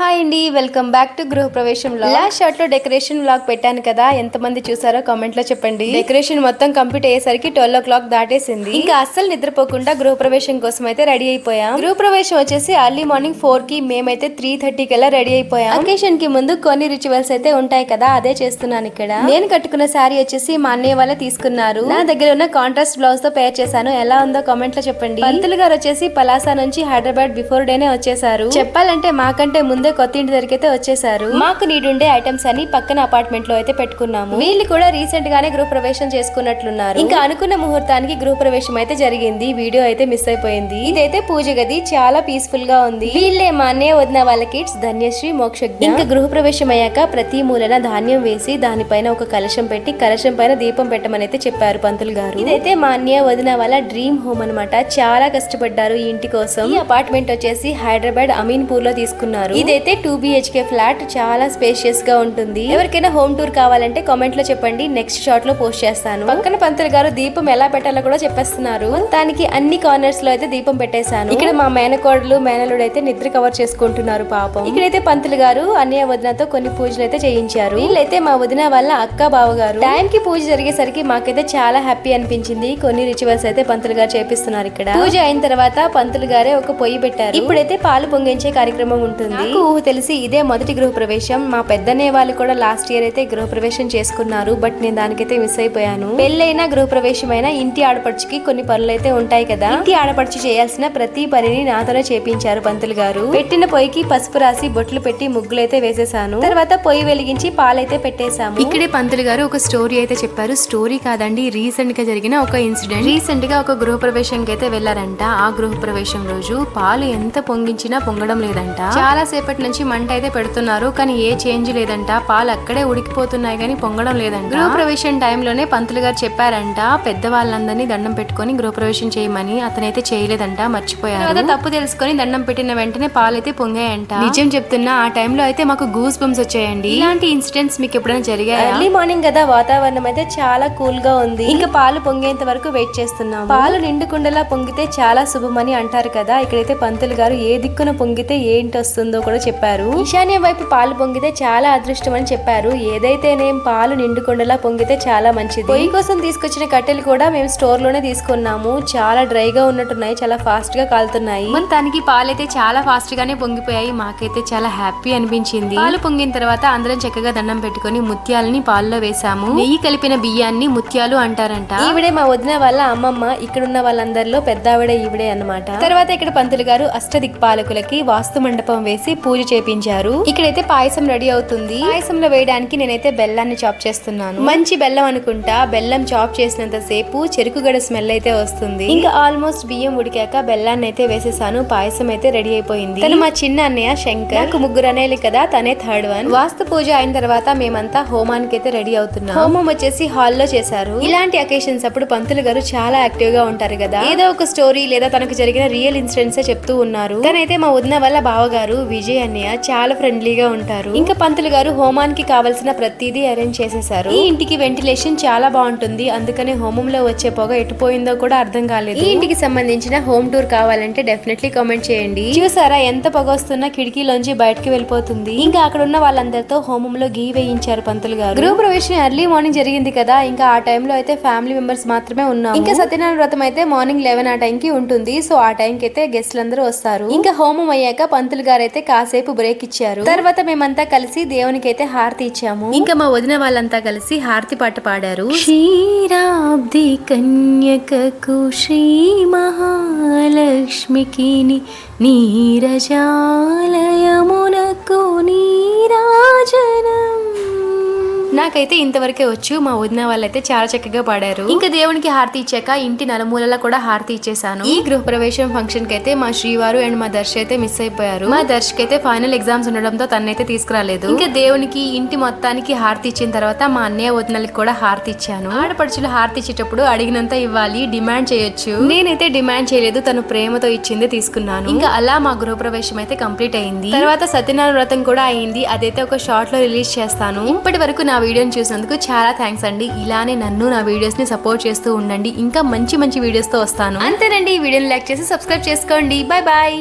Hi అండి welcome back to గృహ ప్రవేశం లాస్ట్ షార్ట్లో డెకరేషన్ వ్లాగ్ పెట్టాను కదా ఎంత మంది చూసారో కామెంట్లో చెప్పండి. డెకరేషన్ మొత్తం కంప్లీట్ అయ్యేసరికి ట్వెల్వ్ ఓ క్లాక్ దాటేసింది. ఇంకా అస్సలు నిద్రపోకుండా గృహ ప్రవేశం కోసం అయితే రెడీ అయిపోయాం. గృహ ప్రవేశం వచ్చేసి అర్లీ మార్నింగ్ ఫోర్కి మేమైతే త్రీ థర్టీ కల్లా రెడీ అయిపోయాం. అకేషన్కి ముందు కొన్ని రిచువల్స్ అయితే ఉంటాయి కదా అదే చేస్తున్నాను ఇక్కడ. నేను కట్టుకున్న శారీ వచ్చేసి మా అన్నయ్య వాళ్ళే తీసుకున్నారు. నా దగ్గర ఉన్న కాంట్రాస్ట్ బ్లౌజ్తో పేర్ చేశాను. ఎలా ఉందో కామెంట్లో చెప్పండి. పంతులు గారు వచ్చేసి పలాసా నుంచి హైదరాబాద్ బిఫోర్ డేనే వచ్చేసారు. చెప్పాలంటే మాకంటే ముందే కొత్త ఇంటి దగ్గరికి అయితే వచ్చేసారు మాకు నీడుండే ఐటమ్స్ అని పక్కన అపార్ట్మెంట్లో అయితే పెట్టుకున్నాము. వీళ్ళు కూడా రీసెంట్ గానే గృహ ప్రవేశం చేసుకున్నట్లున్నారు. ఇంకా అనుకున్న ముహూర్తానికి గృహ ప్రవేశం అయితే జరిగింది. వీడియో అయితే మిస్ అయిపోయింది. ఇదైతే పూజ గది చాలా పీస్ఫుల్గా ఉంది. వీళ్ళే మా అన్నయ్య వదిన వాళ్ళ కిడ్స్ ధన్యశ్రీ మోక్షజ్ఞ. ఇంకా గృహ ప్రవేశం అయ్యాక ప్రతి మూలన ధాన్యం వేసి దానిపైన ఒక కలశం పెట్టి కలశం పైన దీపం పెట్టమని అయితే చెప్పారు పంతులు గారు. ఇదైతే మా అన్నయ్య వదిన వాళ్ళ డ్రీమ్ హోమ్ అన్నమాట. చాలా కష్టపడ్డారు ఈ ఇంటి కోసం. ఈ అపార్ట్మెంట్ వచ్చేసి హైదరాబాద్ అమీన్పూర్లో తీసుకున్నారు. ఇదైతే టూ బిహెచ్కే ఫ్లాట్ చాలా స్పేషియస్గా ఉంటుంది. ఎవరికైనా హోమ్ టూర్ కావాలంటే కామెంట్లో చెప్పండి. నెక్స్ట్ షాట్లో పోస్ట్ చేస్తాను. పక్కన పంతులు గారు దీపం ఎలా పెట్టాలో కూడా చెప్పేస్తున్నారు. దానికి అన్ని కార్నర్స్లో అయితే దీపం పెట్టేశాను. ఇక్కడ మా మేనకోడలు మేనలుడు అయితే నిద్ర కవర్ చేసుకుంటున్నారు పాపం. ఇక్కడైతే పంతులు గారు అన్నయ్య వదినతో కొన్ని పూజలు అయితే చేయించారు. వీళ్ళైతే మా వదిన వాళ్ళ అక్క బావ గారు. టైం కి పూజ జరిగేసరికి మాకైతే చాలా హ్యాపీ అనిపించింది. కొన్ని రిచువల్స్ అయితే పంతులు గారు చేపిస్తున్నారు ఇక్కడ. పూజ అయిన తర్వాత పంతులు గారే ఒక పొయ్యి పెట్టారు. ఇప్పుడైతే పాలు పొంగించే కార్యక్రమం ఉంటుంది. ఊహ తెలిసి ఇదే మొదటి గృహ ప్రవేశం మా పెద్దనే వాళ్ళు కూడా లాస్ట్ ఇయర్ అయితే గృహ ప్రవేశం చేసుకున్నారు. బట్ నేను దానికైతే మిస్ అయిపోయాను. పెళ్ళైనా అయినా ఇంటి ఆడపడుచుకి కొన్ని పనులు అయితే ఉంటాయి కదా. ఇంటి ఆడపడుచు చేయాల్సిన ప్రతి పనిని నాతోనే చేపించారు పంతులు గారు. పెట్టిన పొయ్యికి పసుపు రాసి బొట్లు పెట్టి ముగ్గులు అయితే వేసేసాను. తర్వాత పొయ్యి వెలిగించి పాలైతే పెట్టేశాము. ఇక్కడే పంతులు గారు ఒక స్టోరీ అయితే చెప్పారు. స్టోరీ కాదండి రీసెంట్గా జరిగిన ఒక ఇన్సిడెంట్. రీసెంట్గా ఒక గృహ ప్రవేశంకి అయితే వెళ్ళారంట ఆ గృహ ప్రవేశం రోజు పాలు ఎంత పొంగించినా పొంగడం లేదంట. చాలా సేపటి నుంచి మంట అయితే పెడుతున్నారు కానీ ఏ చేంజ్ లేదంట. పాలు అక్కడే ఉడికిపోతున్నాయి కానీ పొంగడం లేదంట. గృహ ప్రవేశం టైంలోనే పంతులు గారు చెప్పారంట పెద్దవాళ్ళందరినీ దండం పెట్టుకొని గృహ ప్రవేశం చేయమని. అతనైతే చేయలేదంట మర్చిపోయారు. తర్వాత తప్పు తెలుసుకొని దండం పెట్టిన వెంటనే పాలైతే పొంగాయంట. నిజం చెప్తున్నా ఆ టైంలో అయితే మాకు గూస్ బంప్స్ వచ్చాయండి. ఇలాంటి ఇన్సిడెంట్స్ మీకు ఎప్పుడైనా జరిగాయి? ఎర్లీ మార్నింగ్ కదా వాతావరణం అయితే చాలా కూల్గా ఉంది. ఇంకా పాలు పొంగేంత వరకు వెయిట్ చేస్తున్నాం పాలు నిండుకుండలా పొంగితే చాలా శుభమని అంటారు కదా ఇక్కడైతే పంతులు గారు ఏ దిక్కున పొంగితే ఏంటి వస్తుందో కూడా చెప్పారు. ఈశాన్యం వైపు పాలు పొంగితే చాలా అదృష్టం అని చెప్పారు. ఏదైతేనేం పాలు నిండుకుండలా పొంగితే చాలా మంచిది. పొయ్యి కోసం తీసుకొచ్చిన కట్టెలు కూడా మేము స్టోర్లోనే తీసుకున్నాము. చాలా డ్రైగా ఉన్నట్టున్నాయి చాలా ఫాస్ట్గా కాలుతున్నాయి మొత్తానికి పాలైతే చాలా ఫాస్ట్ గానే పొంగిపోయాయి. మాకైతే చాలా హ్యాపీ అనిపించింది. పాలు పొంగిన తర్వాత అందరం చక్కగా దండం పెట్టుకొని ముత్యాలని పాలలో వేసాము. నెయ్యి కలిపిన బియ్యాన్ని ముత్యాలు అంటారంట. ఈవిడే మా వదిన వాళ్ళ అమ్మమ్మ ఇక్కడ ఉన్న వాళ్ళందరిలో పెద్ద ఆవిడ ఈవిడే అన్నమాట. తర్వాత ఇక్కడ పంతులు గారు అష్టదిక్పాలకులకి వాస్తు మండపం వేసి పూజ చేపించారు. ఇక్కడైతే పాయసం రెడీ అవుతుంది. పాయసంలో వేయడానికి నేనైతే బెల్లాన్ని చాప్ చేస్తున్నాను. మంచి బెల్లం అనుకుంటా. బెల్లం చాప్ చేసినంత సేపు చెరుకు గడ స్మెల్ అయితే వస్తుంది. ఇంకా ఆల్మోస్ట్ బియ్యం ఉడికాక బెల్లాన్ని అయితే వేసేసాను. పాయసం అయితే రెడీ అయిపోయింది. తను మా చిన్న అన్నయ్య శంకర్. నాకు ముగ్గురు అనేలు కదా తనే థర్డ్ వన్. వాస్తు పూజ అయిన తర్వాత మేమంతా హోమానికి అయితే రెడీ అవుతున్నాం. హోమం వచ్చేసి హాల్లో చేశారు. ఇలాంటి అకేషన్స్ అప్పుడు పంతులు గారు చాలా యాక్టివ్గా ఉంటారు కదా. ఏదో ఒక స్టోరీ లేదా తనకు జరిగిన రియల్ ఇన్సిడెంట్స్ చెప్తూ ఉన్నారు. తనైతే మా వదిన వల్ల బావగారు విజయ్ అన్నయ్య చాలా ఫ్రెండ్లీగా ఉంటారు. ఇంకా పంతులు గారు హోమానికి కావాల్సిన ప్రతిదీ అరేంజ్ చేసేసారు ఈ ఇంటికి వెంటిలేషన్ చాలా బాగుంటుంది. అందుకనే హోమంలో వచ్చే పొగ ఎటుపోయిందో కూడా అర్థం కాలేదు. ఈ ఇంటికి సంబంధించిన హోమ్ టూర్ కావాలంటే డెఫినెట్లీ కామెంట్ చేయండి. చూసారా ఎంత పొగ వస్తున్నా కిటికీలోంచి బయటకి వెళ్ళిపోతుంది. ఇంకా అక్కడ ఉన్న వాళ్ళందరితో హోమంలో గీ వేయించారు పంతులు గారు. గృహ ప్రవేశం ఎర్లీ మార్నింగ్ జరిగింది కదా. ఇంకా ఆ టైంలో అయితే ఫ్యామిలీ మెంబర్స్ మాత్రమే ఉన్నాం ఇంకా సత్యనారాయణ వ్రతం అయితే మార్నింగ్ లెవెన్ ఆ టైంకి ఉంటుంది. సో ఆ టైంకి అయితే గెస్ట్లు అందరూ వస్తారు. ఇంకా హోమం అయ్యాక పంతులు గారు అయితే కాసేపు బ్రేక్ ఇచ్చారు. తర్వాత మేమంతా కలిసి దేవునికి అయితే హారతి ఇచ్చాము. ఇంకా మా వదిన వాళ్ళంతా కలిసి హారతి పాట పాడారు. క్షీరాబ్ది కన్యకకు శ్రీ మహాలక్ష్మికి నీరజాలయమునకు నీరాజనం. నాకైతే ఇంతవరకే వచ్చు. మా వదిన వాళ్ళైతే చాలా చక్కగా పాడారు. ఇంకా దేవునికి హారతి ఇచ్చాక ఇంటి నలుమూలలా కూడా హారతి ఇచ్చేసాను ఈ గృహప్రవేశం ఫంక్షన్కి అయితే మా శ్రీవారు అండ్ మా దర్శ అయితే మిస్ అయిపోయారు. మా దర్శకి అయితే ఫైనల్ ఎగ్జామ్స్ ఉండడంతో తనైతే తీసుకురాలేదు. ఇంకా దేవునికి ఇంటి మొత్తానికి హారతి ఇచ్చిన తర్వాత మా అన్నయ్య వదినలకి కూడా హారతి ఇచ్చాను. ఆడపడుచులు హారతి ఇచ్చేటప్పుడు అడిగినంత ఇవ్వాలి డిమాండ్ చేయొచ్చు. నేనైతే డిమాండ్ చేయలేదు తను ప్రేమతో ఇచ్చింది తీసుకున్నాను. ఇంకా అలా మా గృహప్రవేశం అయితే కంప్లీట్ అయింది. తర్వాత సత్యనారాయణ వ్రతం కూడా అయింది. అదైతే ఒక షార్ట్లో రిలీజ్ చేస్తాను. ఇప్పటి వరకు నా వీడియోని చూసినందుకు చాలా థ్యాంక్స్ అండి. ఇలానే నన్ను నా వీడియోస్ని సపోర్ట్ చేస్తూ ఉండండి. ఇంకా మంచి మంచి వీడియోస్తో వస్తాను. అంతేనండి. ఈ వీడియోని లైక్ చేసి సబ్స్క్రైబ్ చేసుకోండి. Bye bye